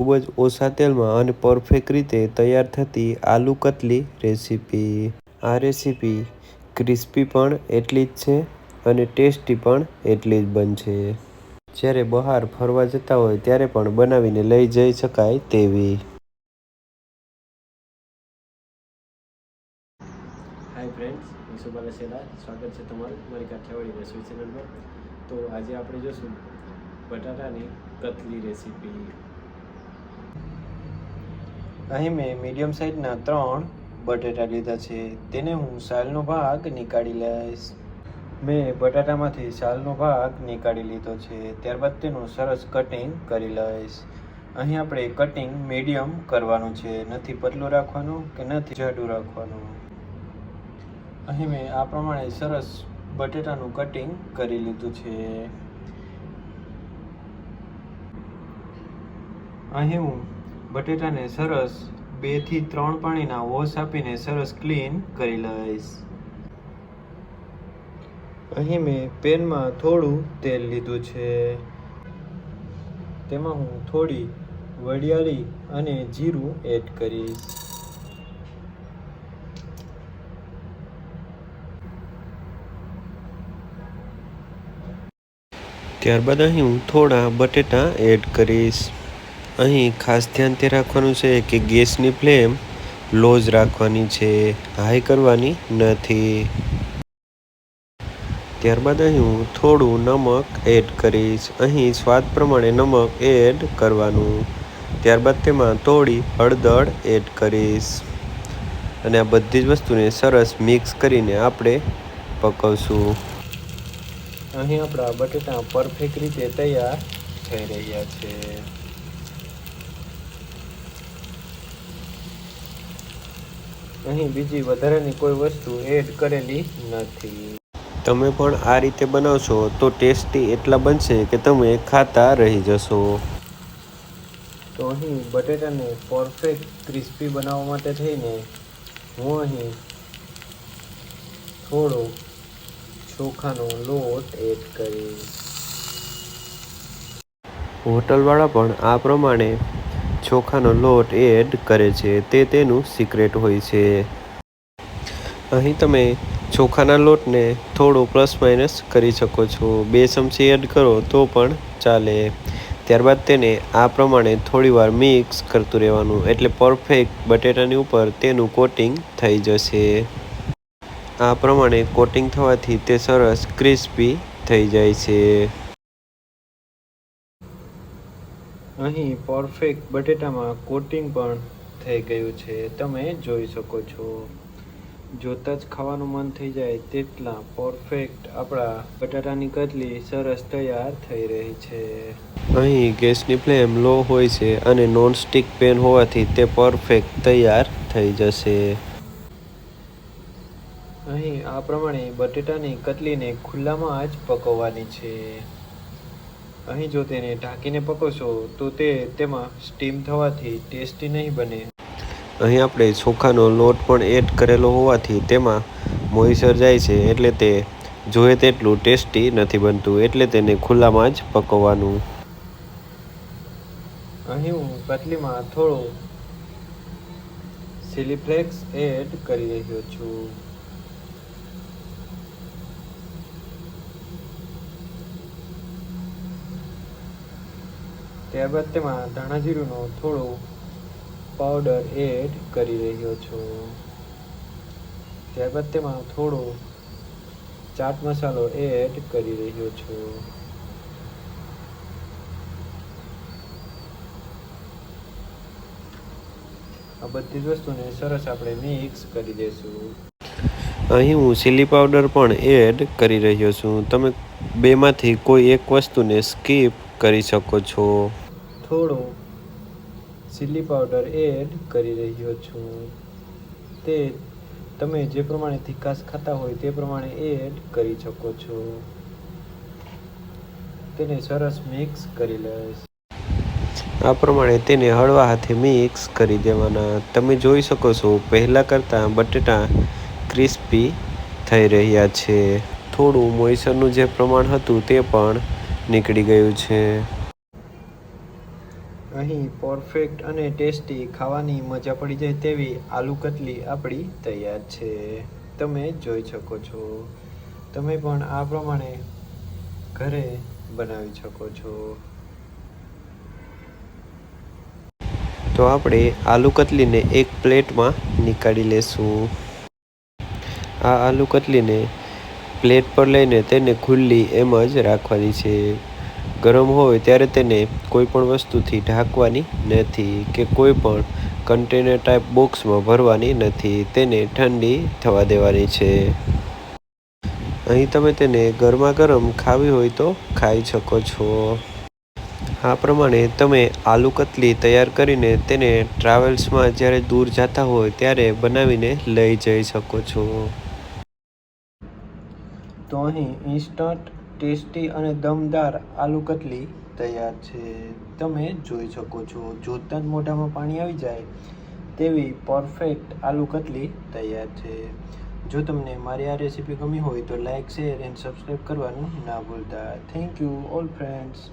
ખૂબ જ ઓછા તેલમાં અને પરફેક્ટ રીતે તૈયાર થતી આલુ કતલી રેસીપી. આ રેસીપી ક્રિસ્પી પણ એટલી જ છે અને ટેસ્ટી પણ એટલી જ બનશે. જ્યારે બહાર ફરવા જતા હોય ત્યારે પણ બનાવીને લઈ જઈ શકાય તેવી. હાય ફ્રેન્ડ્સ હું સુબાલા શેલા સ્વાગત છે તમારું મારી કાઠિયાવાડી રસોઈ ચેનલમાં તો આજે આપણે જોશું બટાટાની કતલી રેસીપી. અહીં મેં મીડિયમ સાઇઝના ત્રણ બટેટા લીધા છે. તેને હું સાલનો ભાગ નીકાળી લઈશ. મેં બટાટામાંથી સાલનો ભાગ નીકાળી લીધો છે. ત્યારબાદ તેનું સરસ કટિંગ કરી લઈશ. અહીં આપણે કટિંગ મીડિયમ કરવાનું છે. નથી પતલું રાખવાનું કે નથી જાડું રાખવાનું. અહીં મેં આ પ્રમાણે સરસ બટેટાનું કટિંગ કરી લીધું છે. અહીં હું બટેટાને સરસ બેથી ત્રણ પાણીના વોશ આપીને સરસ ક્લીન કરી લઈશ. અહીં મેં પેનમાં થોડું તેલ લીધું છે. તેમાં હું થોડી વડિયાળી અને જીરું એડ કરીશ. ત્યારબાદ અહીં હું થોડા બટેટા એડ કરીશ. અહીં ખાસ ધ્યાન તે રાખવાનું છે કે ગેસની ફ્લેમ લો જ રાખવાની છે, હાઈ કરવાની નથી. ત્યારબાદ અહીં હું થોડું નમક એડ કરીશ. અહીં સ્વાદ પ્રમાણે નમક એડ કરવાનું. ત્યારબાદ તેમાં થોડી હળદર એડ કરીશ. અને આ બધી જ વસ્તુને સરસ મિક્સ કરીને આપણે પકવશું. અહીં આપણા બટેટા પરફેક્ટ રીતે તૈયાર થઈ રહ્યા છે. અહીં બીજી વધારાની કોઈ વસ્તુ એડ કરેલી નથી. તમે પણ આ રીતે બનાવશો તો ટેસ્ટી એટલા બનશે કે તમે ખાતા રહી જશો. તો અહીં બટેટાને પરફેક્ટ ક્રિસ્પી બનાવવા માટે થઈને હું અહીં થોડો ચોખાનો લોટ એડ કરીશ. હોટલવાળા પણ આ પ્રમાણે ચોખાનો લોટ એડ કરે છે, તે તેનું સિક્રેટ હોય છે. અહીં તમે ચોખાના લોટને થોડો પ્લસ માઇનસ કરી શકો છો. બે ચમચી એડ કરો તો પણ ચાલે. ત્યારબાદ તેને આ પ્રમાણે થોડીવાર મિક્સ કરતું રહેવાનું. એટલે પરફેક્ટ બટેટાની ઉપર તેનું કોટિંગ થઈ જશે. આ પ્રમાણે કોટિંગ થવાથી તે સરસ ક્રિસ્પી થઈ જાય છે. અહીં પરફેક્ટ બટેટામાં કોટિંગ પણ થઈ ગયું છે. તમે જોઈ શકો છો. જોતાં જ ખાવાનું મન થઈ જાય તેટલા પરફેક્ટ આપણા બટાટાની કતલી સરસ તૈયાર થઈ રહી છે. અહીં ગેસની ફ્લેમ લો હોય છે અને નોનસ્ટિક પેન હોવાથી તે પરફેક્ટ તૈયાર થઈ જશે. અહીં આ પ્રમાણે બટેટાની કતલીને ખુલ્લામાં જ પકવવાની છે. અહીં જો તેને ઢાંકીને પકવશો તો તે તેમાં સ્ટીમ થવાથી ટેસ્ટી નહીં બને. અહીં આપણે ચોખાનો લોટ પણ એડ કરેલો હોવાથી તેમાં મોઈસર જાય છે એટલે તે જોઈએ તેટલું ટેસ્ટી નથી બનતું એટલે તેને ખુલ્લામાં જ પકવવાનું. અહીં હું કતલીમાં થોડો ચીલી ફ્લેક્સ એડ કરી રહ્યો છું. ત્યારબાદ તેમાં ધાણા જીરુંનો થોડો પાવડર એડ કરી રહ્યો છું. ત્યારબાદ તેમાં થોડો ચાટ મસાલો એડ કરી રહ્યો છું. આ બધી જ વસ્તુને સરસ આપણે મિક્સ કરી દઈશું અહીં હું ચીલી પાવડર પણ એડ કરી રહ્યો છું. તમે બેમાંથી કોઈ એક વસ્તુને સ્કીપ કરી શકો છો. થોડો ચીલી પાવડર એડ કરી રહ્યો છું. તે તમે જે પ્રમાણે તીખાશ ખાતા હોય તે પ્રમાણે એડ કરી શકો છો. તેને સરસ મિક્સ કરી લઈશ. આ પ્રમાણે તેને હળવા હાથે મિક્સ કરી દેવાના. તમે જોઈ શકો છો પહેલાં કરતાં બટેટા ક્રિસ્પી થઈ રહ્યા છે. થોડું મોઈસરનું જે પ્રમાણ હતું તે પણ નીકળી ગયું છે. અહીં પરફેક્ટ અને ટેસ્ટી ખાવાની મજા પડી જાય તેવી આલુ કતલી આપણી તૈયાર છે. તમે જોઈ શકો છો. તમે પણ આ પ્રમાણે ઘરે બનાવી શકો છો. તો આપણે આલુ કતલીને એક પ્લેટમાં નીકાળી લેશું. આ આલુ કતલીને પ્લેટ પર લઈને તેને ખુલ્લી એમ જ રાખવાની છે. ગરમ હોય ત્યારે તેને કોઈ પણ વસ્તુથી ઢાંકવાની નથી કે કોઈ પણ કન્ટેનર ટાઈપ બોક્સમાં ભરવાની નથી. તેને ઠંડી થવા દેવાની છે. અહીં તમે તેને ગરમા ગરમ ખાવી હોય તો ખાઈ શકો છો. આ પ્રમાણે તમે આલુ કતલી તૈયાર કરીને તેને ટ્રાવેલ્સમાં જ્યારે દૂર જતા હોય ત્યારે બનાવીને લઈ જઈ શકો છો. તો અહીં ઇન્સ્ટન્ટ, ટેસ્ટી અને દમદાર આલુ કતલી તૈયાર છે. તમે જોઈ શકો છો, જોતાં જ મોઢામાં પાણી આવી જાય તેવી પરફેક્ટ આલુ કતલી તૈયાર છે. જો તમને મારી આ રેસીપી ગમી હોય તો લાઇક શેર, એન્ડ સબસ્ક્રાઈબ કરવાનું ના ભૂલતા. Thank you, all friends.